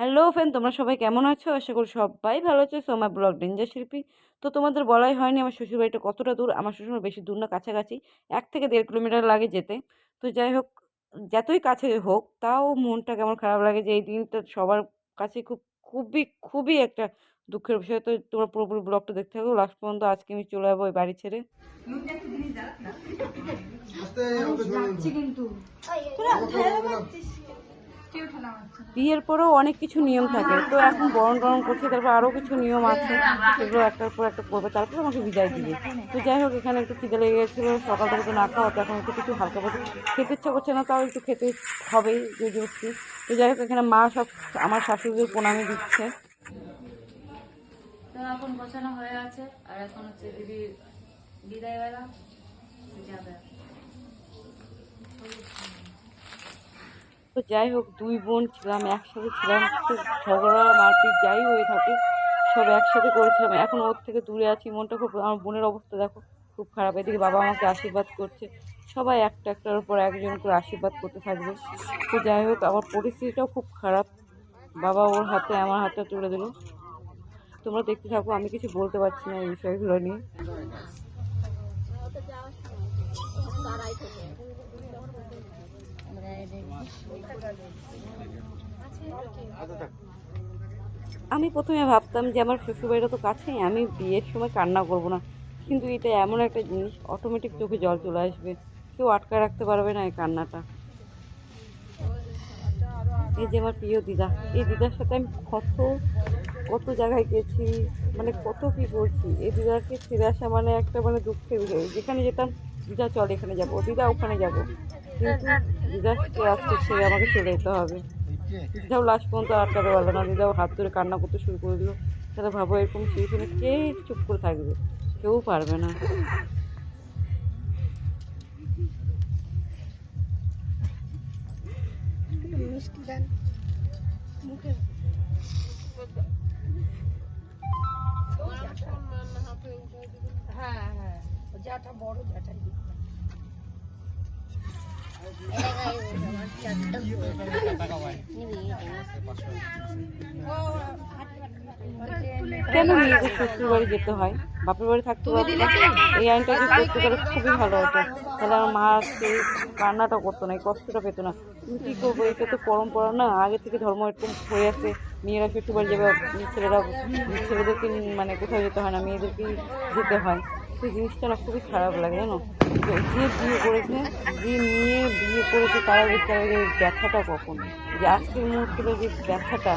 Hello friend তোমরা সবাই কেমন আছো আশা করি সবাই ভালো আছো সোমা ব্লগ ডেঞ্জার শিল্পী তো তোমাদের বলাই হয়নি আমার শ্বশুরবাড়িটা কতটা দূর আমার শ্বশুরবাড়ি বেশি দূর না কাছাকাছি এক থেকে দেড় কিলোমিটার লাগে যেতে তো যাই হোক যতই কাছে হোক তাও মনটা কেমন খারাপ লাগে যে এই দিনটা সবার কাছে খুব খুবই খুবই একটা দুঃখের বিষয় তো তোমরা পুরোপুরি ব্লগটা দেখতে থাকো লাস্ট পর্যন্ত আজকে আমি চলে যাব ওই বাড়ি ছেড়ে বিয়ের পরেও অনেক কিছু নিয়ম থাকে। তো এখন বরণ টরণ করছে তারপর আরও কিছু নিয়ম আছে। সেগুলো একটার পর একটা করবে তারপর আমাকে বিদায় দিবে। তো যাই হোক এখানে একটু খিদে লেগে গেছিল সকাল থেকে তো না খাওয়া তো এখন একটু কিছু হালকা পাতলা খেতে ইচ্ছা করছে না তাও একটু খেতে হবেই জোর জবরদস্তি তো যাই হোক এখানে মা সব আমার শাশুড়িদের প্রণামী দিচ্ছে। তো এখন গোছানো হয়ে আছে আর এখন হচ্ছে দিদি বিদায় বেলা যাবে তো যাই হোক, দুই বোন ছিলাম, একসাথে ছিলাম, খুব ঝগড়া, মারপিট, যাই হয়ে থাকুক, সব একসাথে করেছিলাম। এখন ওর থেকে দূরে আছি, মনটা খুব, আমার বোনের অবস্থা দেখো, খুব খারাপ। এদিকে বাবা আমাকে আশীর্বাদ করছে। সবাই একটা একটার উপর একজন করে আশীর্বাদ করতে থাকবে। তো যাই হোক, আমার পরিস্থিতিটাও খুব খারাপ। বাবা ওর হাতে, আমার হাতে তুলে দিল। তোমরা দেখতে থাকো, আমি কিছু বলতে পারছি না এই বিষয়গুলো নিয়ে। আমি প্রথমে ভাবতাম যে আমার শ্বশুরবাড়িটা তো কাছেই, আমি বিয়ের সময় কান্না করব না। কিন্তু এটা এমন একটা জিনিস অটোমেটিক চোখে জল চলে আসবে। কেউ আটকায় রাখতে পারবে না এই কান্নাটা। এই যে আমার প্রিয় দিদা, এই দিদার সাথে আমি কত কত জায়গায় গেছি মানে কত কি করছি। এই দিদাকে ছেড়ে আসা মানে একটা মানে দুঃখের যেখানে যেতাম, দিদা চল এখানে যাব, দিদা ওখানে যাব। আমাকে চলে যেতে হবে। দিদাও লাস্ট পর্যন্ত আটকাতে পারল না। দিদাও হাত ধরে কান্না করতে শুরু করে দিল। তাহলে ভাবো এরকম সিচুয়েশনে কে চুপ করে থাকবে? কেউ পারবে না। হ্যাঁ হ্যাঁ। যাটা বড় যাটাই কেন মেয়েদের শ্বশুর বাড়ি যেতে হয়? বাপের বাড়ি থাকতে পারতো এই আইনটা যদি করতে পারে, খুবই ভালো হতো। তাহলে আমার মা আজকে কান্নাটা করতো না, এই কষ্টটা পেতো না। কিন্তু কী করব? এটা তো পরম্পরা না। আগে থেকে ধর্ম এরকম হয়ে আছে। মেয়েরা শ্বশুর বাড়ি যাবে ছেলেরা ছেলেদেরকে মানে কোথাও যেতে হয় না, মেয়েদেরকেই যেতে হয়। সেই জিনিসটা না খুবই খারাপ লাগে জানো? যে বিয়ে করেছে যে নিয়ে বিয়ে করেছে তারা বুঝতে পারবে যে ব্যথাটা কখন? যে আজকের মুহূর্তে যে ব্যথাটা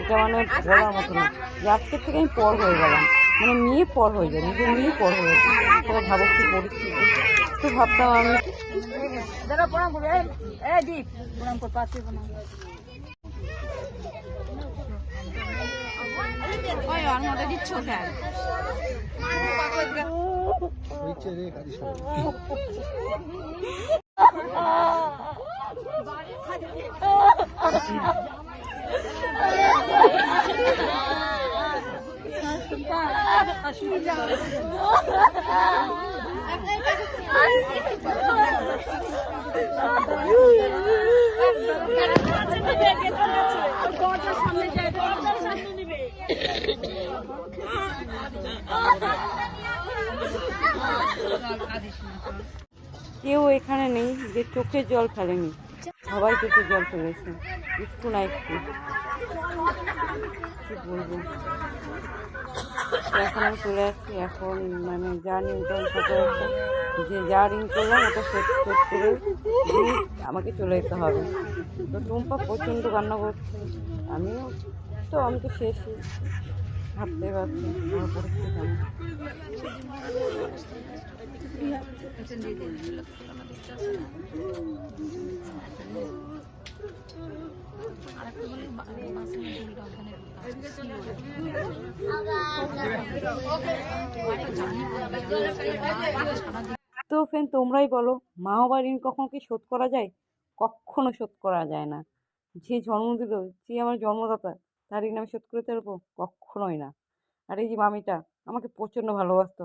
এটা মানে বলার মতো না। যে আজকের থেকে আমি পর হয়ে গেলাম। মানে মেয়ে পর হয়ে যায় নিজের মেয়ে পর হয়ে যায়। তাহলে ভাবো কি পরিস্থিতি? তো ভাবতাম আমি দাদা প্রণাম করবে। এই, এই দীপ। প্রণাম কর পাশে প্রণাম ওই ওর মধ্যে দিচ্ছ কেন সামনে যায় দরজার সামনে নিবে কেউ এখানে নেই যে চোখে জল ফেলেনি। সবাই চোখের জল ফেলেছে। একটু না একটু। কি বলব? এখন আমি চলে আসছি। এখন মানে যা একটা, যে যা রিং করলাম ওটা শোধ শোধ করে আমাকে চলে যেতে হবে। তো টুম্পা প্রচণ্ড কান্না করছে। আমিও তো আমি তো শেষই। ভাবতে পারছি আমার পরিস্থিতি তো ফ্রেন্ড তোমরাই বলো, মা বাবার ঋণ কখনো কি শোধ করা যায়? কখনো শোধ করা যায় না। যে জন্ম দিল, যে আমার জন্মদাতা, তার ঋণ আমি শোধ করে পারব কখনোই না। আর এই যে মামিটা, আমাকে প্রচণ্ড ভালোবাসতো।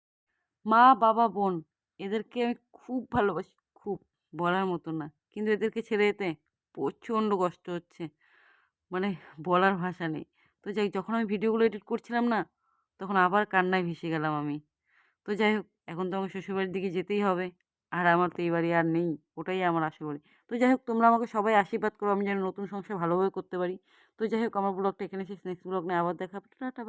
মা, বাবা, বোন এদেরকে আমি খুব ভালোবাসি। খুব বলার মতো না। কিন্তু এদেরকে ছেড়ে যেতে প্রচণ্ড কষ্ট হচ্ছে। মানে বলার ভাষা নেই। তো যাই যখন আমি ভিডিওগুলো এডিট করছিলাম না, তখন আবার কান্নায় ভেসে গেলাম আমি। তো যাই হোক, এখন তো আমার শ্বশুরবাড়ির দিকে যেতেই হবে। আর আমার তো এই বাড়ি আর নেই। ওটাই আমার আসল বাড়ি। তো যাই হোক, তোমরা আমাকে সবাই আশীর্বাদ করো। আমি যেন নতুন সংসার ভালোভাবে করতে পারি। তো যাই হোক, আমার ব্লগটা এখানে শেষ। নেক্সট ব্লগ নিয়ে আবার দেখা টাটা।